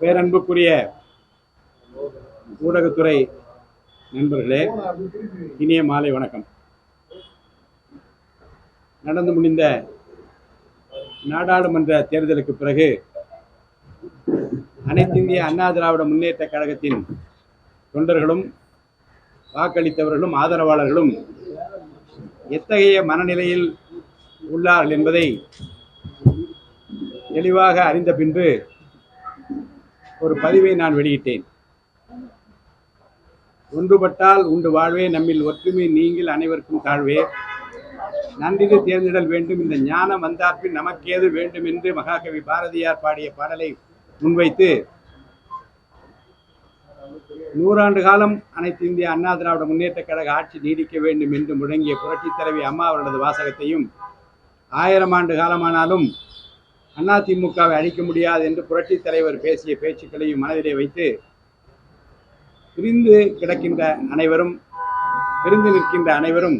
பேரன்புக்குரிய ஊடகத்துறை நண்பர்களே இனிய மாலை வணக்கம். நடந்து முடிந்த நாடாளுமன்ற தேர்தலுக்கு பிறகு அனைத்திந்திய அண்ணா திராவிட முன்னேற்ற கழகத்தின் தொண்டர்களும் வாக்களித்தவர்களும் ஆதரவாளர்களும் எத்தகைய மனநிலையில் உள்ளார்கள் என்பதை தெளிவாக அறிந்த பின்பு ஒரு பதிவை நான் வெளியிட்டேன். ஒன்றுபட்டால் உண்டு வாழ்வே நம்மில் ஒற்றுமை நீங்கள் அனைவருக்கும் தாழ்வே. நன்றிது தேர்ந்திடல் வேண்டும். இந்த ஞானம் வந்தார்பின் நமக்கேது வேண்டும் என்று மகாகவி பாரதியார் பாடிய பாடலை முன்வைத்து நூறாண்டு காலம் அனைத்து இந்திய அண்ணா திராவிட முன்னேற்ற கழக ஆட்சி நீடிக்க வேண்டும் என்று முழங்கிய புரட்சித் தலைவி அம்மா அவர்களது வாசகத்தையும் ஆயிரம் ஆண்டு காலமானாலும் அதிமுகவை அழிக்க முடியாது என்று புரட்சித் தலைவர் பேசிய பேச்சுக்களையும் மனதிலே வைத்து பிரிந்து கிடக்கின்ற அனைவரும் பிரிந்து நிற்கின்ற அனைவரும்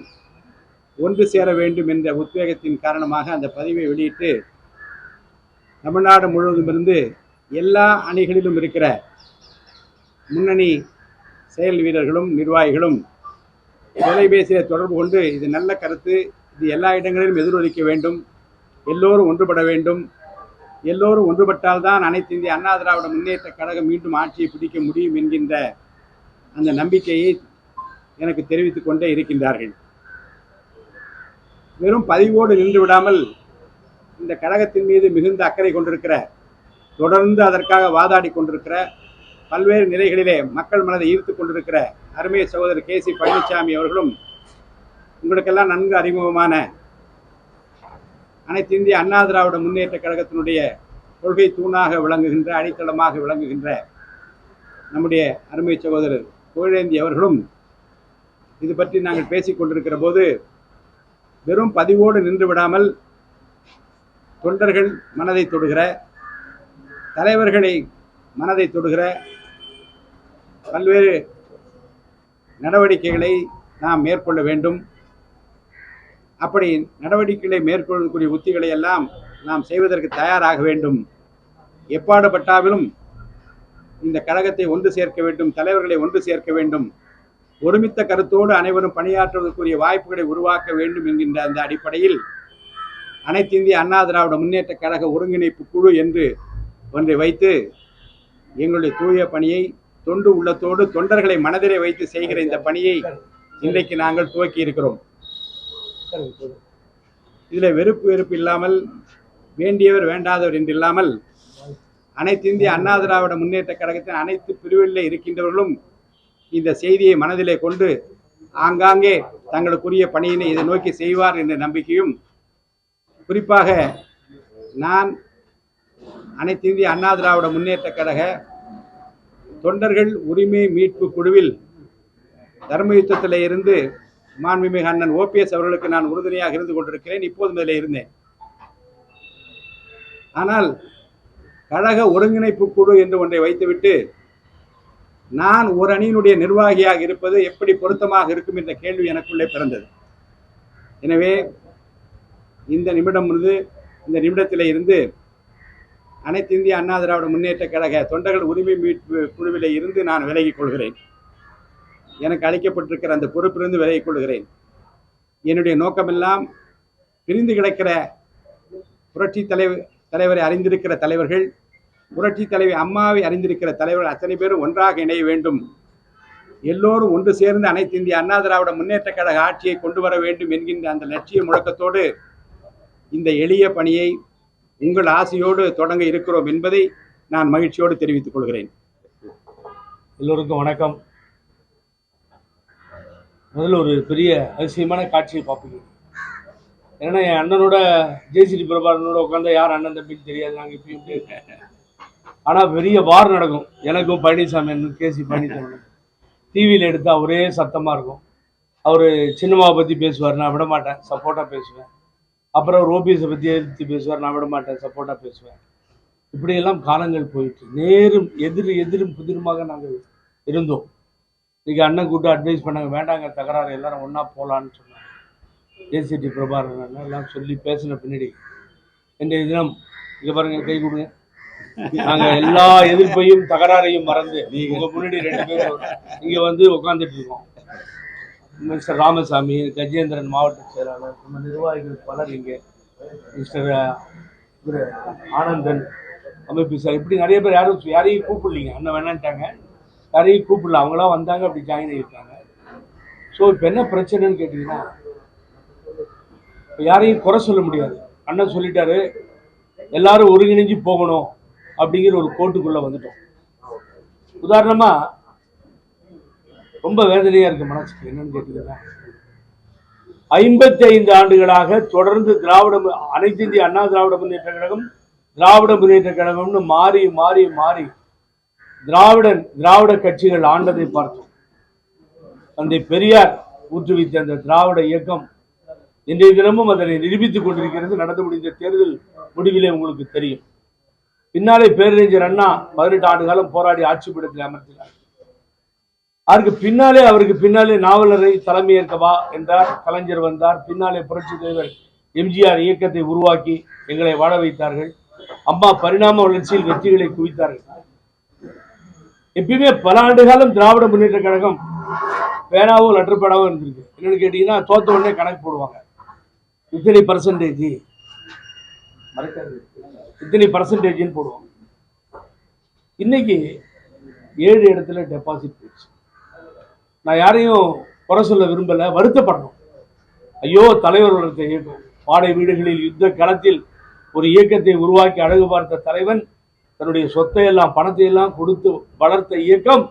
ஒன்று சேர வேண்டும் என்ற உத்வேகத்தின் காரணமாக அந்த பதிவை வெளியிட்டு தமிழ்நாடு முழுவதும் இருந்து எல்லா அணிகளிலும் இருக்கிற முன்னணி செயல் வீரர்களும் நிர்வாகிகளும் தொலைபேசியில் தொடர்பு கொண்டு இது நல்ல கருத்து இது எல்லா இடங்களிலும் எதிரொலிக்க வேண்டும் எல்லோரும் ஒன்றுபட வேண்டும். எல்லோரும் ஒன்றுபட்டால்தான் அனைத்து இந்திய அண்ணா திராவிட முன்னேற்ற கழகம் மீண்டும் ஆட்சியை பிடிக்க முடியும் என்கின்ற அந்த நம்பிக்கையை எனக்கு தெரிவித்துக் கொண்டே இருக்கின்றார்கள். வெறும் பதிவோடு நின்று விடாமல் இந்த கழகத்தின் மீது மிகுந்த அக்கறை கொண்டிருக்கிற தொடர்ந்து அதற்காக வாதாடி கொண்டிருக்கிற பல்வேறு நிலைகளிலே மக்கள் மனதை ஈர்த்து கொண்டிருக்கிற அருமை சகோதரர் கே சி பழனிசாமி அவர்களும் உங்களுக்கெல்லாம் நன்கு அறிமுகமான அனைத்து இந்திய அண்ணா திராவிட முன்னேற்ற கழகத்தினுடைய கொள்கை தூணாக விளங்குகின்ற அடித்தளமாக விளங்குகின்ற நம்முடைய அருமை சகோதரர் புகழேந்தி அவர்களும் இது பற்றி நாங்கள் பேசிக் கொண்டிருக்கிற போது வெறும் பதிவோடு நின்று விடாமல் தொண்டர்கள் மனதை தொடுகிற தலைவர்களை மனதை தொடுகிற பல்வேறு நடவடிக்கைகளை நாம் மேற்கொள்ள வேண்டும். அப்படி நடவடிக்கைகளை மேற்கொள்ளக்கூடிய உத்திகளை எல்லாம் நாம் செய்வதற்கு தயாராக வேண்டும். எப்பாடுபட்டாலும் இந்த கழகத்தை ஒன்று சேர்க்க வேண்டும் தலைவர்களை ஒன்று சேர்க்க வேண்டும். ஒருமித்த கருத்தோடு அனைவரும் பணியாற்றுவதற்குரிய வாய்ப்புகளை உருவாக்க வேண்டும் என்கின்ற அந்த அடிப்படையில் அனைத்து இந்திய அண்ணா திராவிட முன்னேற்ற கழக ஒருங்கிணைப்பு குழு என்று ஒன்றை வைத்து எங்களுடைய தூய பணியை தொண்டு உள்ளத்தோடு தொண்டர்களை மனதிலே வைத்து செய்கிற இந்த பணியை இன்றைக்கு நாங்கள் துவக்கி இருக்கிறோம் இதில் வெறுப்பு வெறுப்பு இல்லாமல் வேண்டியவர் வேண்டாதவர் என்று இல்லாமல் அனைத்து இந்திய அண்ணா திராவிட முன்னேற்ற கழகத்தின் அனைத்து பிரிவுகளில் இருக்கின்றவர்களும் இந்த செய்தியை மனதிலே கொண்டு ஆங்காங்கே தங்களுக்குரிய பணியினை இதை நோக்கி செய்வார் என்ற நம்பிக்கையும் குறிப்பாக நான் அனைத்து இந்திய அண்ணா திராவிட முன்னேற்ற கழக தொண்டர்கள் உரிமை மீட்பு குழுவில் தர்மயுத்தத்தில் இருந்து மாண்புமிகு அண்ணன் ஓபிஎஸ் அவர்களுக்கு நான் உறுதுணையாக இருந்து கொண்டிருக்கிறேன். இப்போதும் இதில் இருந்தேன். ஆனால் கழக ஒருங்கிணைப்பு குழு என்று ஒன்றை வைத்துவிட்டு நான் ஒரு அணியினுடைய நிர்வாகியாக இருப்பது எப்படி பொருத்தமாக இருக்கும் என்ற கேள்வி எனக்குள்ளே பிறந்தது. எனவே இந்த நிமிடம் இருந்து இந்த நிமிடத்தில் இருந்து அனைத்து இந்திய அண்ணா திராவிட முன்னேற்ற கழக தொண்டர்கள் உரிமை மீட்பு குழுவிலே இருந்து நான் விலகிக் கொள்கிறேன். எனக்கு அளிக்கப்பட்டிருக்கிற அந்த பொறுப்பிலிருந்து விலகிக் கொள்கிறேன் என்னுடைய நோக்கமெல்லாம் பிரிந்து கிடக்கிற புரட்சி தலைவர் தலைவரை அறிந்திருக்கிற தலைவர்கள் புரட்சி தலைவி அம்மாவை அறிந்திருக்கிற தலைவர்கள் அத்தனை பேரும் ஒன்றாக இணைய வேண்டும். எல்லோரும் ஒன்று சேர்ந்து அனைத்து இந்திய அண்ணா திராவிட முன்னேற்ற கழக ஆட்சியை கொண்டு வர வேண்டும் என்கின்ற அந்த லட்சிய முழக்கத்தோடு இந்த எளிய பணியை உங்கள் ஆசையோடு தொடங்க இருக்கிறோம் என்பதை நான் மகிழ்ச்சியோடு தெரிவித்துக் கொள்கிறேன். எல்லோருக்கும் வணக்கம். முதல்ல ஒரு பெரிய அதிசயமான காட்சியை பார்ப்பீங்க. ஏன்னா என் அண்ணனோட ஜெயசிடி பிரபாகரனோட உட்காந்து யார் அண்ணன் தம்பின்னு தெரியாது. நாங்கள் இப்பயும் ஆனால் பெரிய வார் நடக்கும். எனக்கும் பழனிசாமி அண்ணன் கேசி பழனிசாமி. டிவியில் எடுத்தால் ஒரே சத்தமாக இருக்கும். அவர் சின்னம்மாவை பற்றி பேசுவார் நான் விட மாட்டேன் சப்போர்ட்டாக பேசுவேன். அப்புறம் அவர் ஓபிஎஸை பற்றி எடுத்து பேசுவார் நான் விட மாட்டேன் சப்போர்ட்டாக பேசுவேன். இப்படியெல்லாம் காலங்கள் போயிட்டு நேரும் எதிர் எதிரும் புதிருமாக நாங்கள் இருந்தோம். இன்னைக்கு அண்ணன் கூட்டு அட்வைஸ் பண்ணாங்க வேண்டாங்க தகராறு எல்லாரும் ஒன்றா போகலான்னு சொன்னாங்க. ஏசிடி பிரபாகரன் எல்லாம் சொல்லி பேசின பின்னாடி இன்றைய தினம் இங்கே பாருங்க கை கொடுங்க. நாங்க எல்லா எதிர்ப்பையும் தகராறையும் மறந்து நீங்க- உங்க முன்னாடி ரெண்டு பேரும் இங்க வந்து உட்கார்ந்துட்டு இருக்கோம். மிஸ்டர் ராமசாமி கஜேந்திரன் மாவட்ட செயலாளர் நம்ம நிர்வாகிகள் பலர் இங்க மிஸ்டர் ஆனந்தன் அமைப்பு சார் இப்படி நிறைய பேர் யாரும் யாரையும் கூப்பிடலீங்க. அண்ணன் வேணான்ட்டாங்க. யாரையும் கூப்பிடல. அவங்களாம் வந்தாங்க அப்படி ஜாயின் ஆகியிருக்காங்க ஸோ இப்போ என்ன பிரச்சனைன்னு கேட்டிங்கன்னா இப்போ யாரையும் குறை சொல்ல முடியாது. அண்ணன் சொல்லிட்டாரு எல்லாரும் ஒருங்கிணைஞ்சு போகணும் அப்படிங்கிற ஒரு கோட்டுக்குள்ள வந்துட்டோம். உதாரணமா ரொம்ப வேதனையா இருக்கு மனசுக்கு. என்னன்னு கேட்டீங்கன்னா ஐம்பத்தி ஐந்து ஆண்டுகளாக தொடர்ந்து திராவிட அனைத்து இந்திய அண்ணா திராவிட முன்னேற்ற கழகம் திராவிட முன்னேற்ற கழகம்னு மாறி மாறி மாறி திராவிடன் திராவிட கட்சிகள் ஆண்டதை பார்த்தோம். தந்தை பெரியார் ஊற்றுவித்த அந்த திராவிட இயக்கம் இன்றைய தினமும் அதனை நிரூபித்துக் கொண்டிருக்கிறது. நடந்து முடிந்த தேர்தல் முடிவிலே உங்களுக்கு தெரியும். பின்னாலே பேரறிஞர் அண்ணா பதினெட்டு ஆண்டு காலம் போராடி ஆட்சி பீடத்தில் அமர்த்தினார். அதற்கு பின்னாலே அவருக்கு பின்னாலே நாவலரை தலைமையேற்கவா என்றார். கலைஞர் வந்தார். பின்னாலே புரட்சி தலைவர் எம்ஜிஆர் இயக்கத்தை உருவாக்கி எங்களை வாழ வைத்தார்கள். அம்மா பரிணாம வளர்ச்சியில் வெற்றிகளை குவித்தார்கள். எப்பயுமே பல ஆண்டு காலம் திராவிட முன்னேற்ற கழகம் பேனாவும் லெட்டர் பேனாவும் இருந்திருக்கு. என்னன்னு கேட்டீங்கன்னா தோத்த உடனே கணக்கு போடுவாங்க. இத்தனை பர்சன்டேஜ் இத்தனை பர்சன்டேஜ்னு போடுவாங்க. இன்னைக்கு ஏழு இடத்துல டெபாசிட் போயிடுச்சு. நான் யாரையும் குறை சொல்ல விரும்பல வருத்தப்படணும். ஐயோ தலைவர் வளர்த்த இயக்கம். பாடை வீடுகளில் யுத்த களத்தில் ஒரு இயக்கத்தை உருவாக்கி அழகு பார்த்த தலைவன் தன்னுடைய சொத்தை எல்லாம் பணத்தை எல்லாம் கொடுத்து வளர்த்த இயக்கம்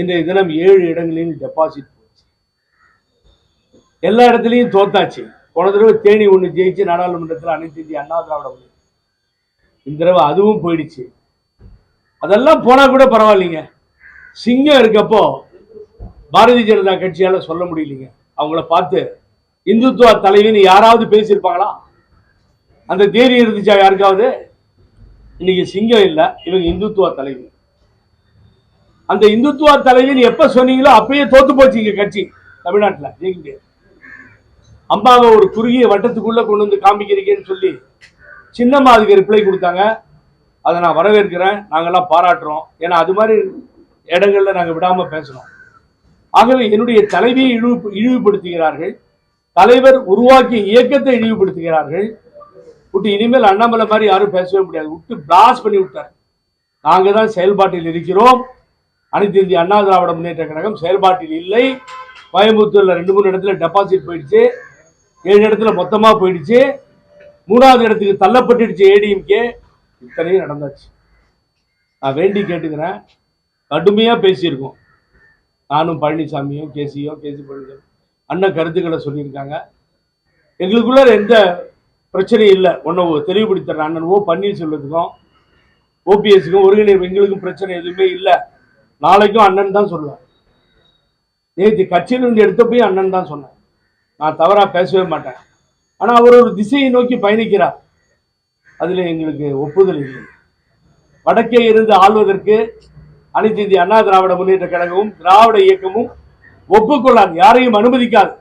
இன்றைய தினம் ஏழு இடங்களில் டெபாசிட் போச்சு. எல்லா இடத்துலையும் தோத்தாச்சு. போன தடவை தேனி ஒன்று ஜெயிச்சு நாடாளுமன்றத்தில் அனைத்து இந்திய அண்ணா திராவிட முன்னேற்ற இந்த தடவை அதுவும் போயிடுச்சு. அதெல்லாம் போனா கூட பரவாயில்லைங்க. சிங்கம் இருக்கப்போ பாரதிய ஜனதா கட்சியால சொல்ல முடியலைங்க. அவங்கள பார்த்து இந்துத்துவ தலைவின்னு யாராவது பேசியிருப்பாங்களா? அந்த தேதி இருந்துச்சா யாருக்காவது? இன்னைக்கு சிங்கம் இல்லை இவங்க இந்துத்துவ தலைவி. அந்த இந்துத்துவ தலைவின்னு எப்ப சொன்னீங்களோ அப்பயே தோத்து போச்சு இங்க கட்சி தமிழ்நாட்டில் ஜெயிக்க முடியாது அம்மாவை ஒரு குறுகிய வட்டத்துக்குள்ள கொண்டு வந்து காமிக்கிறீங்கன்னு சொல்லி சின்னம்மா அதுக்கு ரிப்ளை கொடுத்தாங்க. அதை நான் வரவேற்கிறேன். நாங்கெல்லாம் பாராட்டுறோம். ஏன்னா அது மாதிரி இடங்கள்ல நாங்கள் விடாம பேசுகிறோம் ஆகவே என்னுடைய தலைவியை இழிவு இழிவுபடுத்துகிறார்கள். தலைவர் உருவாக்கிய இயக்கத்தை இழிவுபடுத்துகிறார்கள். விட்டு இனிமேல் அண்ணாமலை மாதிரி யாரும் பேசவே முடியாது. விட்டு பிளாஸ் பண்ணி விட்டார். நாங்கள் தான் செயல்பாட்டில் இருக்கிறோம். அனைத்து இந்திய அண்ணா திராவிட முன்னேற்ற கழகம் செயல்பாட்டில் இல்லை. கோயம்புத்தூரில் ரெண்டு மூணு இடத்துல டெபாசிட் போயிடுச்சு. ஏழு இடத்துல மொத்தமாக போயிடுச்சு. மூணாவது இடத்துக்கு தள்ளப்பட்டுடுச்சு ஏடிஎம்கே இத்தனையும் நடந்தாச்சு. நான் வேண்டி கேட்டுக்கிறேன். கடுமையாக பேசியிருக்கோம். நானும் பழனிசாமியும் கேசியும் கேசி பழனிசாமி அண்ணன் கருத்துக்களை சொல்லியிருக்காங்க. எங்களுக்குள்ள எந்த பிரச்சனை இல்லை. ஒன்று தெளிவுபடுத்துற அண்ணன். ஓ பன்னீர்செல்வத்துக்கும் ஓபிஎஸ்க்கும் ஒருங்கிணைப்பு எங்களுக்கும் பிரச்சனை எதுவுமே இல்லை. நாளைக்கும் அண்ணன் தான் சொல்லுவேன் நேற்று கட்சியிலிருந்து எடுத்த போய் அண்ணன் தான் சொன்னேன் நான் தவறாக பேசவே மாட்டேன். ஆனால் அவர் ஒரு திசையை நோக்கி பயணிக்கிறார். அதில் எங்களுக்கு ஒப்புதல் இல்லை. வடக்கே இருந்து ஆள்வதற்கு அனைத்து இந்திய அண்ணா திராவிட முன்னேற்ற கழகமும் திராவிட இயக்கமும் ஒப்புக்கொள்ளாது. யாரையும் அனுமதிக்காது.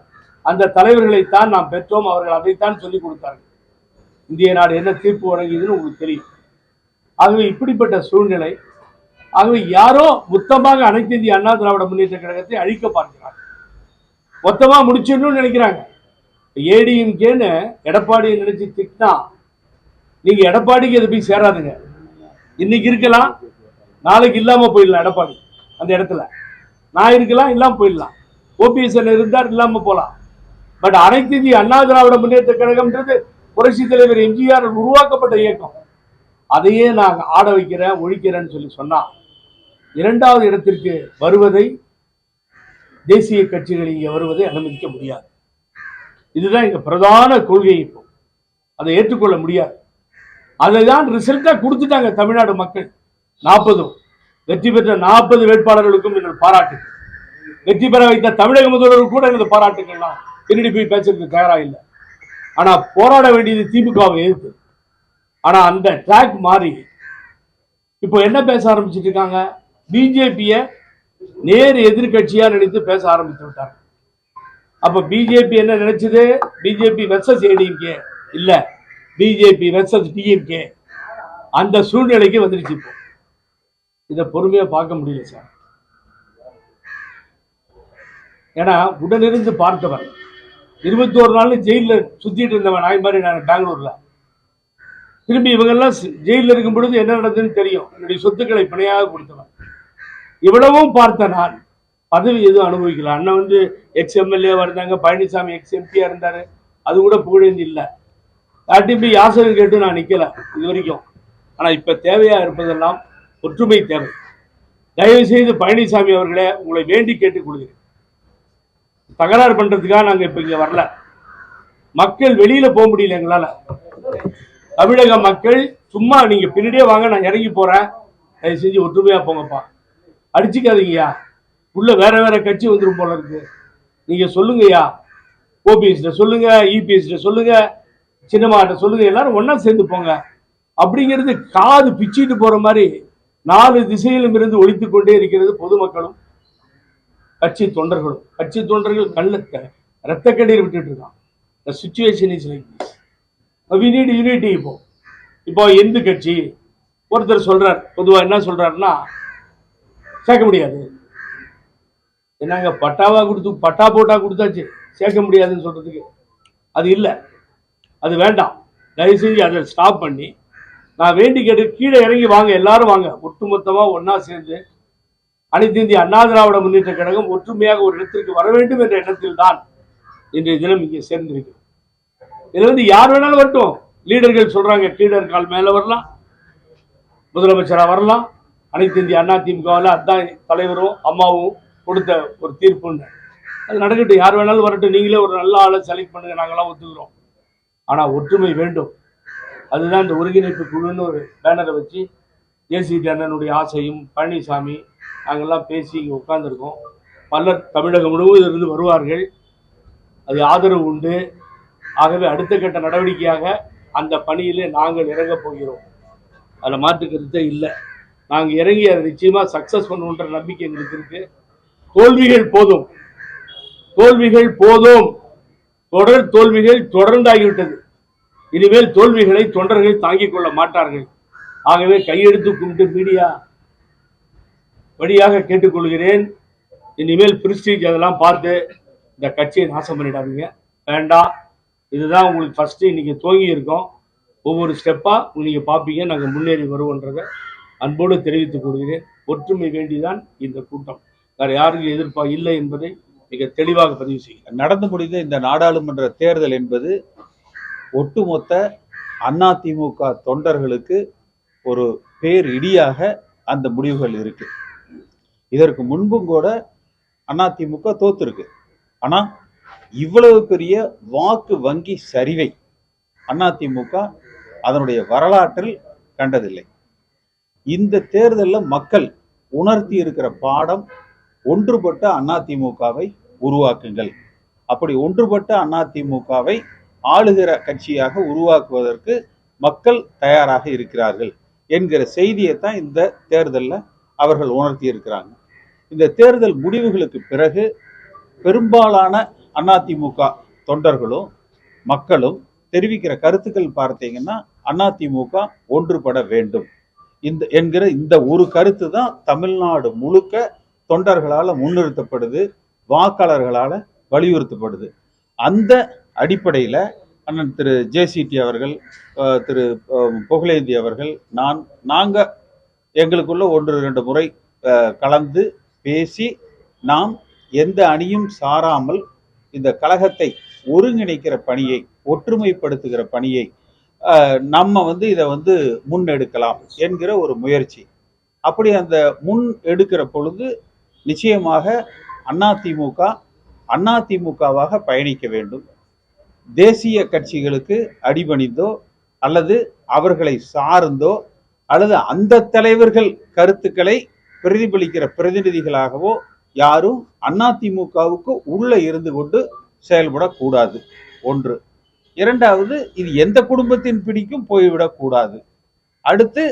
அந்த தலைவர்களைத்தான் நாம் பெற்றோம். அவர்கள் அதைத்தான் சொல்லிக் கொடுத்தார்கள். இந்திய நாடு என்ன தீர்ப்பு வழங்கியதுன்னு உங்களுக்கு தெரியும். ஆகவே இப்படிப்பட்ட சூழ்நிலை ஆகவே யாரோ மொத்தமாக அனைத்து இந்திய அண்ணா திராவிட முன்னேற்ற கழகத்தை அழிக்க பார்க்கிறாங்க மொத்தமாக முடிச்சிடணும்னு நினைக்கிறாங்க. ஏடிஎம்கேன்னு எடப்பாடியை நினைச்சு திட்டினா நீங்க எடப்பாடிக்கு அது போய் சேராதுங்க. இன்னைக்கு இருக்கலாம் நாளைக்கு இல்லாம போயிடலாம் எடப்பாடி அந்த இடத்துல. நான் இருக்கலாம் இல்லாம போயிடலாம். ஓபிஎஸ்எல் இருந்தார் இல்லாம போகலாம் பட் அனைத்து இந்திய அண்ணா திராவிட முன்னேற்ற கழகம்ன்றது புரட்சி தலைவர் எம்ஜிஆர் உருவாக்கப்பட்ட இயக்கம். அதையே நான் ஆட வைக்கிறேன் ஒழிக்கிறேன்னு சொல்லி சொன்னா இரண்டாவது இடத்திற்கு வருவதை தேசிய கட்சிகள் இங்கே வருவதை அனுமதிக்க முடியாது. இதுதான் எங்கள் பிரதான கொள்கை இப்போ. அதை ஏற்றுக்கொள்ள முடியாது. அதை தான் ரிசல்ட்டா கொடுத்துட்டாங்க தமிழ்நாடு மக்கள். நாற்பதும். வெற்றி பெற்ற நாற்பது வேட்பாளர்களுக்கும் எங்கள் பாராட்டு வெற்றி பெற வைத்த தமிழக முதல்வர் கூட எனது பாராட்டுகள்லாம் பின்னாடி போய் பேசுறதுக்கு தயாராக இல்லை. ஆனா போராட வேண்டியது திமுகவை எதிர்த்து. ஆனா அந்த ட்ராக் மாறி இப்போ என்ன பேச ஆரம்பிச்சிட்டு இருக்காங்க? பிஜேபியை நேர் எதிர்க்கட்சியா நினைத்து பேச ஆரம்பித்து விட்டாங்க அப்ப பிஜேபி என்ன நினைச்சது? பிஜேபி வெர்சஸ் ஏடிஎம்கே இல்ல பிஜேபி வெர்சஸ் டிஎம்கே அந்த சூழ்நிலைக்கு வந்துருச்சு இப்போ. இதை பொறுமையா பார்க்க முடியல சார். ஏன்னா உடனிருந்து பார்த்தவர் இருபத்தி இருபத்தோரு நாள் ஜெயிலில் சுற்றிட்டு இருந்தவன். நாய் மாதிரி நான் பெங்களூரில். திரும்பி இவங்கெல்லாம் ஜெயிலில் இருக்கும் பொழுது என்ன நடந்ததுன்னு தெரியும். என்னுடைய சொத்துக்களை பிணையாக கொடுத்தவன். இவ்வளவும் பார்த்த நான். பதவி எதுவும் அனுபவிக்கல. அண்ணன் வந்து எக்ஸ் எம்எல்ஏவாக இருந்தாங்க. பழனிசாமி எக்ஸ் எம்பியாக இருந்தார். அது கூட புகழேந்தி இல்லை. யார்ட்டையும் போய் யாசகம் கேட்டு நான் நிற்கலை இது வரைக்கும். ஆனால் இப்போ தேவையாக இருப்பதெல்லாம் ஒற்றுமை தேவை. தயவு செய்து பழனிசாமி அவர்களே உங்களை வேண்டி கேட்டுக் கொள்கிறேன். தகராறு பண்றதுக்காக நாங்கள் இப்போ இங்கே வரல. மக்கள் வெளியில போக முடியல எங்களால. தமிழக மக்கள் சும்மா நீங்க பின்னாடியே வாங்க நான் இறங்கி போறேன். தயவு செஞ்சு ஒற்றுமையா போங்கப்பா. அடிச்சுக்காதீங்கய்யா. உள்ள வேற வேற கட்சி வந்துரும் போல இருக்கு. நீங்க சொல்லுங்கய்யா. ஓபிஎஸ்ட சொல்லுங்க இபிஎஸ்ட சொல்லுங்க சின்னமாட்ட சொல்லுங்க எல்லாரும் ஒண்ணா சேர்ந்து போங்க. அப்படிங்கிறது காது பிச்சிட்டு போற மாதிரி நாலு திசையிலும் இருந்து ஒழித்து கொண்டே இருக்கிறது பொதுமக்களும். கட்சி தொண்டர்களும் கட்சி தொண்டர்கள் கள்ளத்தை ரத்த கண்ணீர் விட்டுட்டு இருக்கான். The situation is like this we need unity இப்போ. இப்போ எந்த கட்சி ஒருத்தர் சொல்றார் பொதுவாக என்ன சொல்றாருன்னா சேர்க்க முடியாது. என்னங்க பட்டாவா கொடுத்து பட்டா போட்டா கொடுத்தாச்சு சேர்க்க முடியாதுன்னு சொல்றதுக்கு அது இல்லை. அது வேண்டாம். தயவு செஞ்சு அதை ஸ்டாப் பண்ணி நான் வேண்டி கேட்டு கீழே இறங்கி வாங்க எல்லாரும் வாங்க. ஒட்டுமொத்தமாக ஒன்றா சேர்ந்து அனைத்து இந்திய அண்ணா திராவிட முன்னேற்ற கழகம் ஒற்றுமையாக ஒரு இடத்திற்கு வர வேண்டும் என்ற எண்ணத்தில் தான் இன்றைய தினம் இங்கே சேர்ந்திருக்கு இதுல வந்து யார் வேணாலும் வரட்டும். லீடர்கள் சொல்றாங்க லீடர் கால் மேல வரலாம். முதலமைச்சராக வரலாம். அனைத்து இந்திய அண்ணா திமுகவில் அதான் தலைவரும் அம்மாவும் கொடுத்த ஒரு தீர்ப்புன்னு அது நடக்கட்டும். யார் வேணாலும் வரட்டும். நீங்களே ஒரு நல்ல ஆளை செலக்ட் பண்ணுங்க. நாங்களாம் ஒத்துக்கிறோம். ஆனால் ஒற்றுமை வேண்டும். அதுதான் இந்த ஒருங்கிணைப்பு குழுன்னு ஒரு பேனரை வச்சு ஜேசிடி அண்ணனுடைய ஆசையும் பழனிசாமி நாங்கெல்லாம் பேசி இங்கே உட்கார்ந்துருக்கோம். பலர் தமிழகம் முழுவதும் இருந்து வருவார்கள். அது ஆதரவு உண்டு. ஆகவே அடுத்த கட்ட நடவடிக்கையாக அந்த பணியிலே நாங்கள் இறங்கப் போகிறோம். அதில் மாற்று இல்லை. நாங்கள் இறங்கி அதை நிச்சயமாக சக்ஸஸ் பண்ணுன்ற நம்பிக்கை எங்களுக்கு இருக்கு. தோல்விகள் போதும். தோல்விகள் போதும். தொடர் தோல்விகள் தொடர்ந்தாகிவிட்டது. இனிமேல் தோல்விகளை தொண்டர்கள் தாங்கிக் கொள்ள மாட்டார்கள். ஆகவே கையெடுத்து கும்பிட்டு மீடியா வழியாக கேட்டுக்கொள்கிறேன். இனிமேல் பிரிஸ்டீஜ் அதெல்லாம் பார்த்து இந்த கட்சியை நாசம் பண்ணிடாதீங்க. வேண்டாம் இதுதான் உங்களுக்கு ஃபர்ஸ்ட் இன்னைக்கு துவங்கி இருக்கோம். ஒவ்வொரு ஸ்டெப்பாக நீங்கள் பார்ப்பீங்க. நாங்கள் முன்னேறி வருவோன்றதை அன்போடு தெரிவித்துக் கொள்கிறேன். ஒற்றுமை வேண்டிதான் இந்த கூட்டம். வேறு யாருக்கும் எதிர்ப்பா இல்லை என்பதை மிக தெளிவாக பதிவு செய்கிறேன். நடந்து முடிந்த இந்த நாடாளுமன்ற தேர்தல் என்பது ஒட்டுமொத்த அதிமுக தொண்டர்களுக்கு ஒரு பேர் இடியாக அந்த முடிவுகள் இருக்கு. இதற்கு முன்பும் கூட அதிமுக தோத்துருக்கு. ஆனா இவ்வளவு பெரிய வாக்கு வங்கி சரிவை அதிமுக அதனுடைய வரலாற்றில் கண்டதில்லை. இந்த தேர்தலில் மக்கள் உணர்த்தி இருக்கிற பாடம் ஒன்றுபட்ட அதிமுகவை உருவாக்குங்கள். அப்படி ஒன்றுபட்ட அதிமுகவை ஆளுகிற கட்சியாக உருவாக்குவதற்கு மக்கள் தயாராக இருக்கிறார்கள். என்கிற செய்தியை தான் இந்த தேர்தலில் அவர்கள் உணர்த்தி இருக்கிறாங்க இந்த தேர்தல் முடிவுகளுக்கு பிறகு பெரும்பாலான அதிமுக தொண்டர்களும் மக்களும் தெரிவிக்கிற கருத்துக்கள் பார்த்தீங்கன்னா அதிமுக ஒன்றுபட வேண்டும். இந்த என்கிற இந்த ஒரு கருத்து தான் தமிழ்நாடு முழுக்க தொண்டர்களால் முன்னிறுத்தப்படுது வாக்காளர்களால் வலியுறுத்தப்படுது. அந்த அடிப்படையில் அண்ணன் திரு ஜேசிடி அவர்கள் திரு புகழேந்தி அவர்கள் நான் நாங்கள் எங்களுக்குள்ள ஒன்று ரெண்டு முறை கலந்து பேசி நாம் எந்த அணியும் சாராமல் இந்த கழகத்தை ஒருங்கிணைக்கிற பணியை ஒற்றுமைப்படுத்துகிற பணியை நம்ம வந்து இதை வந்து முன்னெடுக்கலாம் என்கிற ஒரு முயற்சி. அப்படி அந்த முன் எடுக்கிற பொழுது நிச்சயமாக அதிமுக அதிமுகவாக பயணிக்க வேண்டும். தேசிய கட்சிகளுக்கு அடிபணிந்தோ அல்லது அவர்களை சார்ந்தோ அல்லது அந்த தலைவர்கள் கருத்துக்களை பிரதிபலிக்கிற பிரதிநிதிகளாகவோ யாரும் அதிமுகவுக்கு உள்ளே இருந்து கொண்டு செயல்படக்கூடாது. ஒன்று. இரண்டாவது இது எந்த குடும்பத்தின் பிடிக்கும் போய்விடக்கூடாது. அடுத்து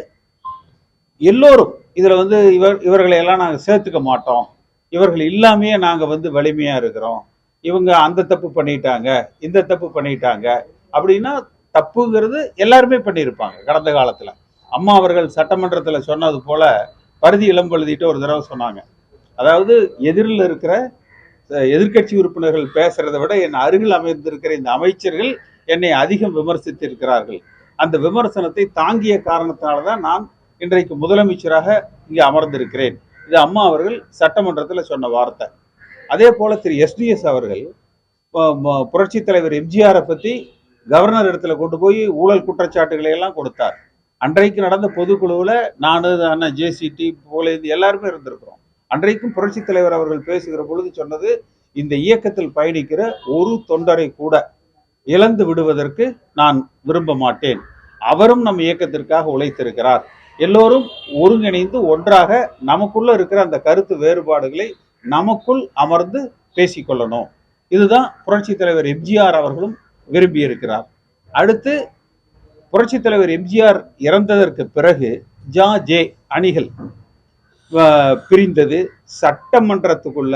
எல்லோரும் இதில் வந்து இவர் இவர்களை எல்லாம் சேர்த்துக்க மாட்டோம். இவர்கள் இல்லாமையே நாங்கள் வந்து வலிமையாக இருக்கிறோம். இவங்க அந்த தப்பு பண்ணிட்டாங்க இந்த தப்பு பண்ணிட்டாங்க அப்படின்னா தப்புங்கிறது எல்லாருமே பண்ணியிருப்பாங்க கடந்த காலத்தில். அம்மா அவர்கள் சட்டமன்றத்தில் சொன்னது போல பருதி இளம்பழுதிட்டு ஒரு தடவை சொன்னாங்க. அதாவது எதிரில் இருக்கிற எதிர்கட்சி எதிர்க்கட்சி உறுப்பினர்கள் பேசுறதை விட என் அருகில் அமைந்திருக்கிற இந்த அமைச்சர்கள் என்னை அதிகம் விமர்சித்திருக்கிறார்கள். அந்த விமர்சனத்தை தாங்கிய காரணத்தினால தான் நான் இன்றைக்கு முதலமைச்சராக இங்கே அமர்ந்திருக்கிறேன். இது அம்மா அவர்கள் சட்டமன்றத்தில் சொன்ன வார்த்தை. அதே போல திரு எஸ்டிஎஸ் அவர்கள் புரட்சி புரட்சித் தலைவர் எம்ஜிஆரை பத்தி கவர்னர் இடத்துல கொண்டு போய் ஊழல் குற்றச்சாட்டுகளை எல்லாம் கொடுத்தார். அன்றைக்கு நடந்த பொதுக்குழுவில் நான் அண்ணன் ஜேசிடி போலேந்து எல்லாருமே இருந்திருக்கிறோம். அன்றைக்கும் புரட்சித் தலைவர் அவர்கள் பேசுகிற பொழுது சொன்னது இந்த இயக்கத்தில் பயணிக்கிற ஒரு தொண்டரை கூட இழந்து விடுவதற்கு நான் விரும்ப மாட்டேன். அவரும் நம் இயக்கத்திற்காக உழைத்திருக்கிறார். எல்லோரும் ஒருங்கிணைந்து ஒன்றாக நமக்குள்ள இருக்கிற அந்த கருத்து வேறுபாடுகளை நமக்குள் அமர்ந்து பேசிக்கொள்ளணும். இதுதான் புரட்சித் தலைவர் எம்ஜிஆர் அவர்களும் விரும்பி இருக்கிறார் அடுத்து புரட்சி தலைவர் எம்ஜிஆர் இறந்ததற்கு பிறகு ஜா ஜே அணிகள் பிரிந்தது. சட்டமன்றத்துக்குள்ள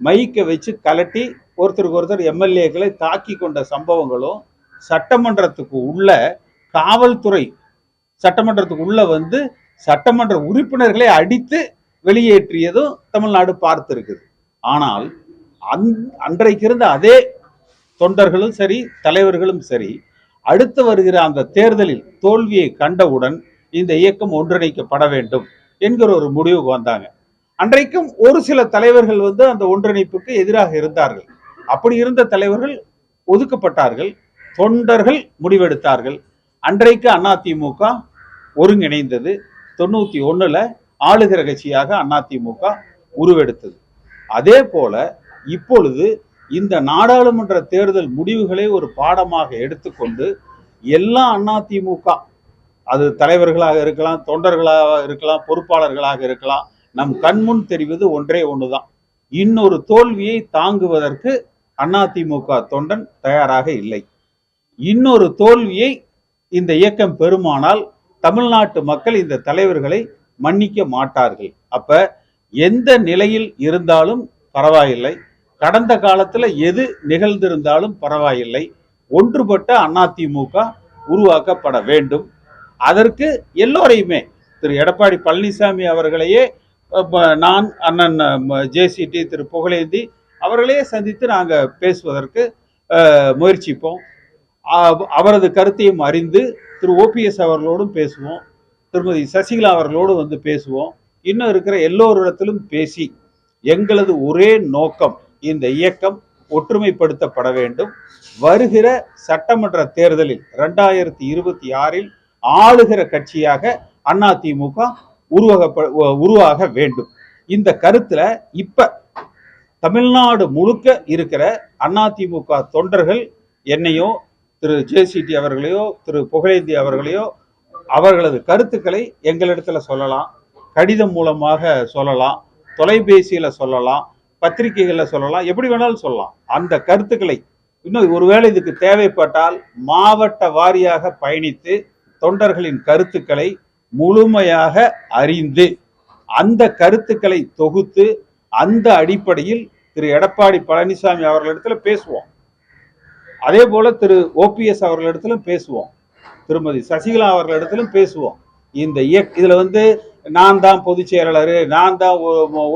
மைக்கை வச்சு கலட்டி ஒருத்தருக்கு ஒருத்தர் எம்எல்ஏக்களை தாக்கி கொண்ட சம்பவங்களும் சட்டமன்றத்துக்கு உள்ள காவல்துறை சட்டமன்றத்துக்கு உள்ள வந்து சட்டமன்ற உறுப்பினர்களை அடித்து வெளியேற்றியதும் தமிழ்நாடு பார்த்திருக்குது. ஆனால் அந் அன்றைக்கு இருந்த அதே தொண்டர்களும் சரி தலைவர்களும் சரி அடுத்து வருகிற அந்த தேர்தலில் தோல்வியை கண்டவுடன் இந்த இயக்கம் ஒன்றிணைக்கப்பட வேண்டும் என்கிற ஒரு முடிவுக்கு வந்தாங்க. அன்றைக்கும் ஒரு சில தலைவர்கள் வந்து அந்த ஒன்றிணைப்புக்கு எதிராக இருந்தார்கள். அப்படி இருந்த தலைவர்கள் ஒதுக்கப்பட்டார்கள் தொண்டர்கள் முடிவெடுத்தார்கள். அன்றைக்கு அதிமுக ஒருங்கிணைந்தது. தொண்ணூற்றி ஒன்றில் ஆளுகிற கட்சியாக அதிமுக உருவெடுத்தது. அதே போல இப்பொழுது இந்த நாடாளுமன்ற தேர்தல் முடிவுகளை ஒரு பாடமாக எடுத்துக்கொண்டு எல்லா அதிமுக அது தலைவர்களாக இருக்கலாம் தொண்டர்களாக இருக்கலாம் பொறுப்பாளர்களாக இருக்கலாம் நம் கண்முன் தெரிவது ஒன்றே ஒன்றுதான் இன்னொரு தோல்வியை தாங்குவதற்கு அதிமுக தொண்டன் தயாராக இல்லை. இன்னொரு தோல்வியை இந்த இயக்கம் பெறுமானால் தமிழ்நாட்டு மக்கள் இந்த தலைவர்களை மன்னிக்க மாட்டார்கள். அப்ப எந்த நிலையில் இருந்தாலும் பரவாயில்லை. கடந்த காலத்துல எது நிகழ்ந்திருந்தாலும் பரவாயில்லை. ஒன்றுபட்ட அதிமுக உருவாக்கப்பட வேண்டும். அதற்கு எல்லோரையுமே திரு எடப்பாடி பழனிசாமி அவர்களையே நான் அண்ணன் ஜேசிடி திரு புகழேந்தி அவர்களையே சந்தித்து நாங்கள் பேசுவதற்கு முயற்சிப்போம். அவ- அவரது கருத்தையும் அறிந்து திரு ஓபிஎஸ் அவர்களோடும் பேசுவோம். திருமதி சசிகலா அவர்களோடு வந்து பேசுவோம். இன்னும் இருக்கிற எல்லோரிடத்திலும் பேசி எங்களது ஒரே நோக்கம் இந்த இயக்கம் ஒற்றுமைப்படுத்தப்பட வேண்டும். வருகிற சட்டமன்ற தேர்தலில் ரெண்டாயிரத்தி இருபத்தி ஆறில் ஆளுகிற கட்சியாக அதிமுக உருவாக உருவாக வேண்டும். இந்த கருத்துல இப்ப தமிழ்நாடு முழுக்க இருக்கிற அதிமுக தொண்டர்கள் என்னையோ திரு ஜேசிடி அவர்களையோ திரு புகழேந்தி அவர்களையோ அவர்களது கருத்துக்களை எங்களிடத்துல சொல்லலாம். கடிதம் மூலமாக சொல்லலாம். தொலைபேசியில சொல்லலாம். பத்திரிகைகள்ல சொல்லலாம். எப்படி வேணாலும் சொல்லலாம். அந்த கருத்துக்களை இன்னும் ஒருவேளை இதுக்கு தேவைப்பட்டால் மாவட்ட வாரியாக பயணித்து தொண்டர்களின் கருத்துக்களை முழுமையாக அறிந்து அந்த கருத்துக்களை தொகுத்து அந்த அடிப்படையில் திரு எடப்பாடி பழனிசாமி அவர்களிடத்துல பேசுவோம். அதே போல திரு ஓபிஎஸ் அவர்களிடத்திலும் பேசுவோம். திருமதி சசிகலா அவர்களிடத்திலும் பேசுவோம். இந்த இயக் இதில் வந்து நான் தான் பொதுச் செயலாளர் நான் தான்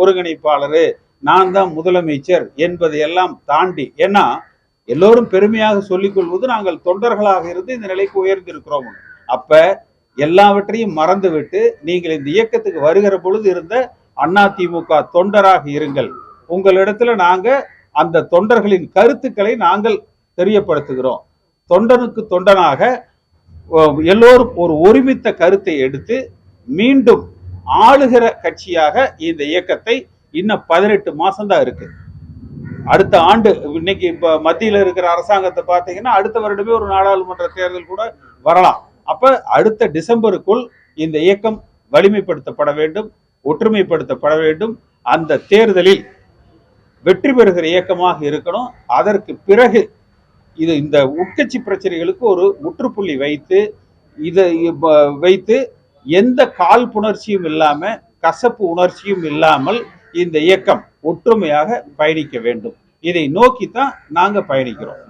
ஒருங்கிணைப்பாளர் நான் தான் முதலமைச்சர் என்பதை எல்லாம் தாண்டி ஏன்னா எல்லோரும் பெருமையாக சொல்லிக் கொள்வது நாங்கள் தொண்டர்களாக இருந்து இந்த நிலைக்கு உயர்ந்திருக்கிறோம். அப்ப எல்லாவற்றையும் மறந்துவிட்டு நீங்கள் இந்த இயக்கத்துக்கு வருகிற பொழுது இருந்த அதிமுக தொண்டராக இருங்கள். உங்களிடத்துல நாங்க அந்த தொண்டர்களின் கருத்துக்களை நாங்கள் தெரியப்படுத்துகிறோம். தொண்டனுக்கு தொண்டனாக எல்லோரும் ஒரு ஒருமித்த கருத்தை எடுத்து மீண்டும் ஆளுகிற கட்சியாக இந்த இயக்கத்தை இன்னும் பதினெட்டு மாசம்தான் இருக்கு. அடுத்த ஆண்டு இன்னைக்கு இப்ப மத்தியில இருக்கிற அரசாங்கத்தை பார்த்தீங்கன்னா அடுத்த வருடமே ஒரு நாடாளுமன்ற தேர்தல் கூட வரலாம். அப்ப அடுத்த டிசம்பருக்குள் இந்த இயக்கம் வலிமைப்படுத்தப்பட வேண்டும் ஒற்றுமைப்படுத்தப்பட வேண்டும். அந்த தேர்தலில் வெற்றி பெறுகிற இயக்கமாக இருக்கணும். அதற்கு பிறகு இது இந்த உட்கட்சி பிரச்சனைகளுக்கு ஒரு முற்றுப்புள்ளி வைத்து இதை வைத்து எந்த காழ்ப்புணர்ச்சியும் இல்லாமல் கசப்பு உணர்ச்சியும் இல்லாமல் இந்த இயக்கம் ஒற்றுமையாக பயணிக்க வேண்டும். இதை நோக்கித்தான் நாங்கள் பயணிக்கிறோம்.